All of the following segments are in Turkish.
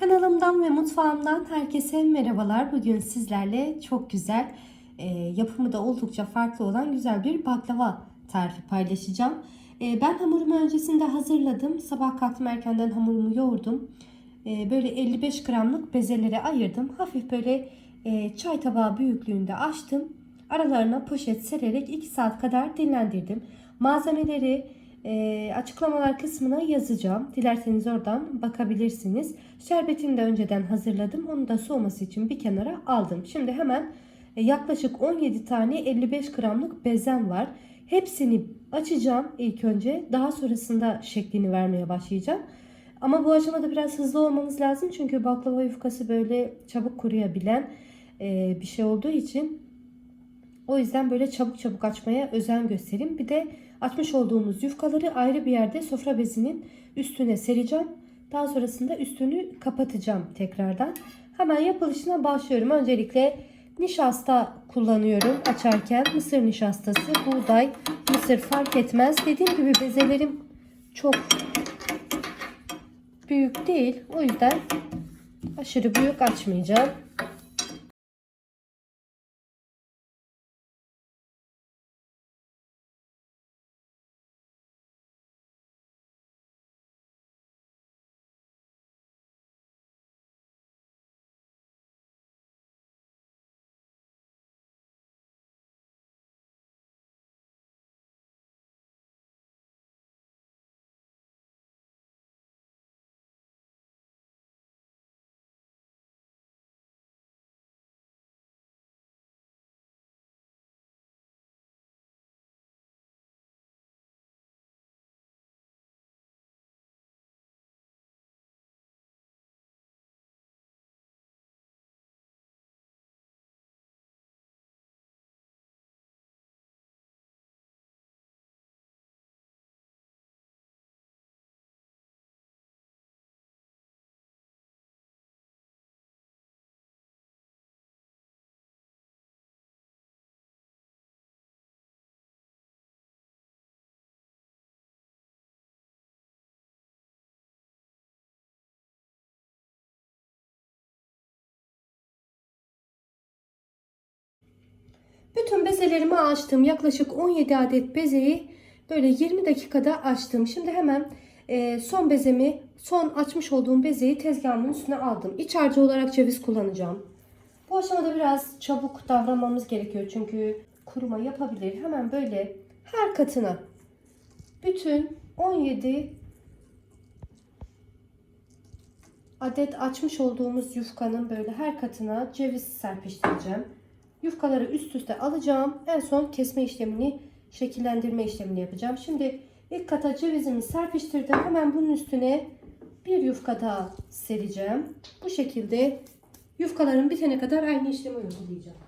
Kanalımdan ve mutfağımdan herkese merhabalar. Bugün sizlerle çok güzel, e, yapımı da oldukça farklı olan güzel bir baklava tarifi paylaşacağım. E, ben hamurumu öncesinde hazırladım. Sabah kalktım erkenden hamurumu yoğurdum. E, böyle 55 gramlık bezelere ayırdım. Hafif böyle çay tabağı büyüklüğünde açtım. Aralarına poşet sererek 2 saat kadar dinlendirdim. Malzemeleri e, açıklamalar kısmına yazacağım. Dilerseniz oradan bakabilirsiniz. Şerbetini de önceden hazırladım. Onu da soğuması için bir kenara aldım. Şimdi hemen e, yaklaşık 17 tane 55 gramlık bezem var. Hepsini açacağım ilk önce. Daha sonrasında şeklini vermeye başlayacağım. Ama bu aşamada biraz hızlı olmanız lazım. Çünkü baklava yufkası böyle çabuk kuruyabilen e, bir şey olduğu için o yüzden böyle çabuk çabuk açmaya özen gösterin. Bir de açmış olduğumuz yufkaları ayrı bir yerde sofra bezinin üstüne sereceğim. Daha sonrasında üstünü kapatacağım tekrardan. Hemen yapılışına başlıyorum. Öncelikle nişasta kullanıyorum açarken. Mısır nişastası, buğday, mısır fark etmez. Dediğim gibi bezelerim çok büyük değil. O yüzden aşırı büyük açmayacağım. Bütün bezelerimi açtım. Yaklaşık 17 adet bezeyi böyle 20 dakikada açtım. Şimdi hemen e, son bezemi, son açmış olduğum bezeyi tezgahımın üstüne aldım. İç harcı olarak ceviz kullanacağım. Bu aşamada biraz çabuk davranmamız gerekiyor. Çünkü kuruma yapabilir. Hemen böyle her katına bütün 17 adet açmış olduğumuz yufkanın böyle her katına ceviz serpiştireceğim. Yufkaları üst üste alacağım. En son kesme işlemini, şekillendirme işlemini yapacağım. Şimdi ilk kata cevizimi serpiştirdim. Hemen bunun üstüne bir yufka daha sereceğim. Bu şekilde yufkaların bitene kadar aynı işlemi uygulayacağım.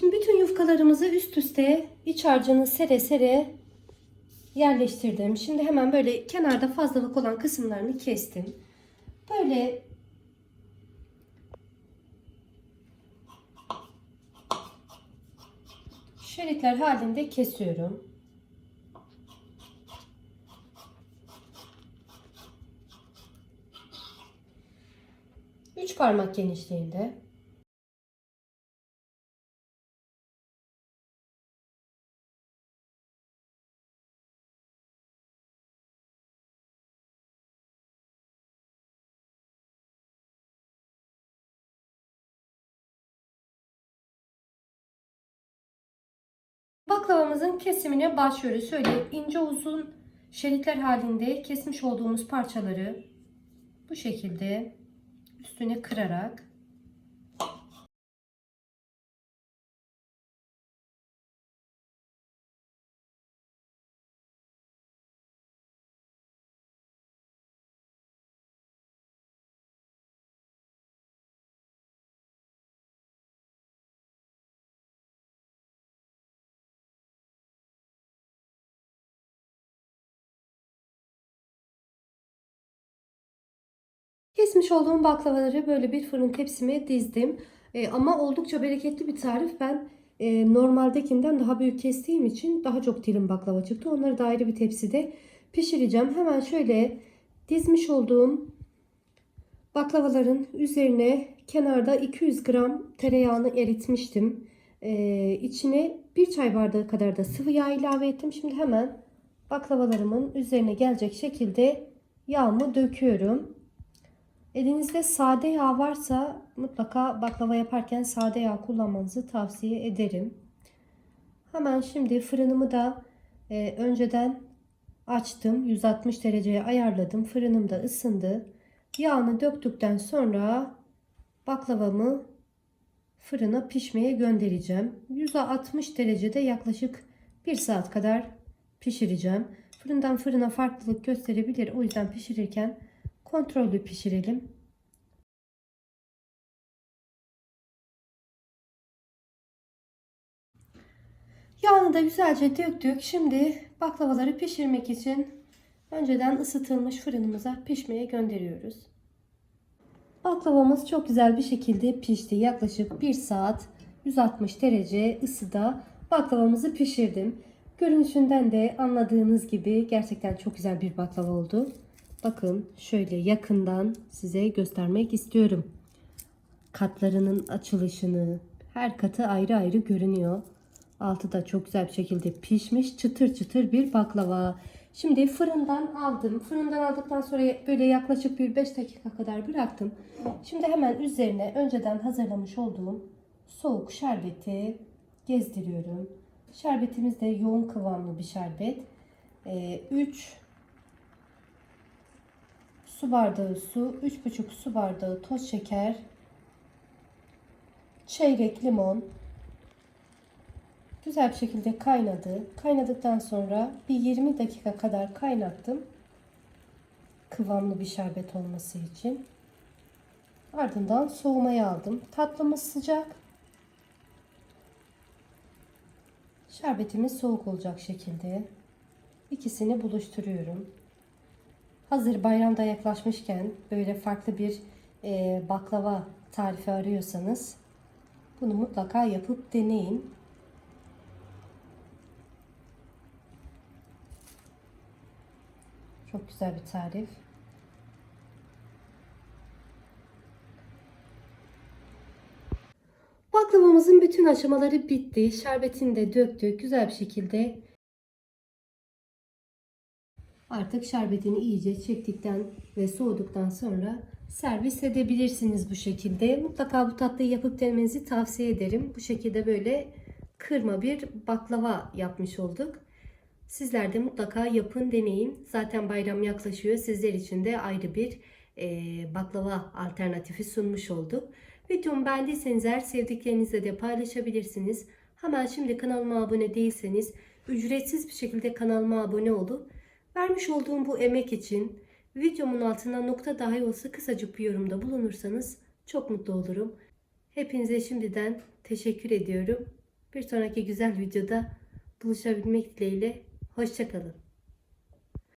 Şimdi bütün yufkalarımızı üst üste iç harcını sere sere yerleştirdim. Şimdi hemen böyle kenarda fazlalık olan kısımlarını kestim. Böyle şeritler halinde kesiyorum. Üç parmak genişliğinde. Baklavamızın kesimine başlıyoruz. Şöyle ince uzun şeritler halinde kesmiş olduğumuz parçaları bu şekilde üstüne kırarak Kesmiş olduğum baklavaları böyle bir fırın tepsime dizdim. E, ama oldukça bereketli bir tarif. Ben e, normaldekinden daha büyük kestiğim için daha çok dilim baklava çıktı. Onları da ayrı bir tepside pişireceğim. Hemen şöyle dizmiş olduğum baklavaların üzerine kenarda 200 gram tereyağını eritmiştim. E, içine bir çay bardağı kadar da sıvı yağ ilave ettim. Şimdi hemen baklavalarımın üzerine gelecek şekilde yağımı döküyorum. Elinizde sade yağ varsa mutlaka baklava yaparken sade yağ kullanmanızı tavsiye ederim. Hemen şimdi fırınımı da e, önceden açtım. 160 dereceye ayarladım. Fırınım da ısındı. Yağını döktükten sonra baklavamı fırına pişmeye göndereceğim. 160 derecede yaklaşık 1 saat kadar pişireceğim. Fırından fırına farklılık gösterebilir. O yüzden pişirirken kontrollü pişirelim. Yağını da güzelce döktük. Şimdi baklavaları pişirmek için önceden ısıtılmış fırınımıza pişmeye gönderiyoruz. Baklavamız çok güzel bir şekilde pişti. Yaklaşık 1 saat 160 derece ısıda baklavamızı pişirdim. Görünüşünden de anladığınız gibi gerçekten çok güzel bir baklava oldu. Bakın şöyle yakından size göstermek istiyorum. Katlarının açılışını her katı ayrı ayrı görünüyor. Altı da çok güzel bir şekilde pişmiş çıtır çıtır bir baklava. Şimdi fırından aldım. Fırından aldıktan sonra böyle yaklaşık bir 5 dakika kadar bıraktım. Şimdi hemen üzerine önceden hazırlamış olduğum soğuk şerbeti gezdiriyorum. Şerbetimiz de yoğun kıvamlı bir şerbet. 3 ee, su bardağı su, 3,5 su bardağı toz şeker, çeyrek limon. Güzel bir şekilde kaynadı. Kaynadıktan sonra bir 20 dakika kadar kaynattım. Kıvamlı bir şerbet olması için. Ardından soğumaya aldım. Tatlımız sıcak. Şerbetimiz soğuk olacak şekilde ikisini buluşturuyorum. Hazır bayramda yaklaşmışken böyle farklı bir e, baklava tarifi arıyorsanız bunu mutlaka yapıp deneyin. Çok güzel bir tarif. Baklavamızın bütün aşamaları bitti. Şerbetini de döktük. Güzel bir şekilde Artık şerbetini iyice çektikten ve soğuduktan sonra servis edebilirsiniz bu şekilde. Mutlaka bu tatlıyı yapıp denemenizi tavsiye ederim. Bu şekilde böyle kırma bir baklava yapmış olduk. Sizler de mutlaka yapın, deneyin. Zaten bayram yaklaşıyor. Sizler için de ayrı bir e, baklava alternatifi sunmuş olduk. Videomu beğendiyseniz eğer sevdiklerinizle de paylaşabilirsiniz. Hemen şimdi kanalıma abone değilseniz ücretsiz bir şekilde kanalıma abone olup Vermiş olduğum bu emek için videomun altına nokta dahi olsa kısacık bir yorumda bulunursanız çok mutlu olurum. Hepinize şimdiden teşekkür ediyorum. Bir sonraki güzel videoda buluşabilmek dileğiyle. Hoşçakalın.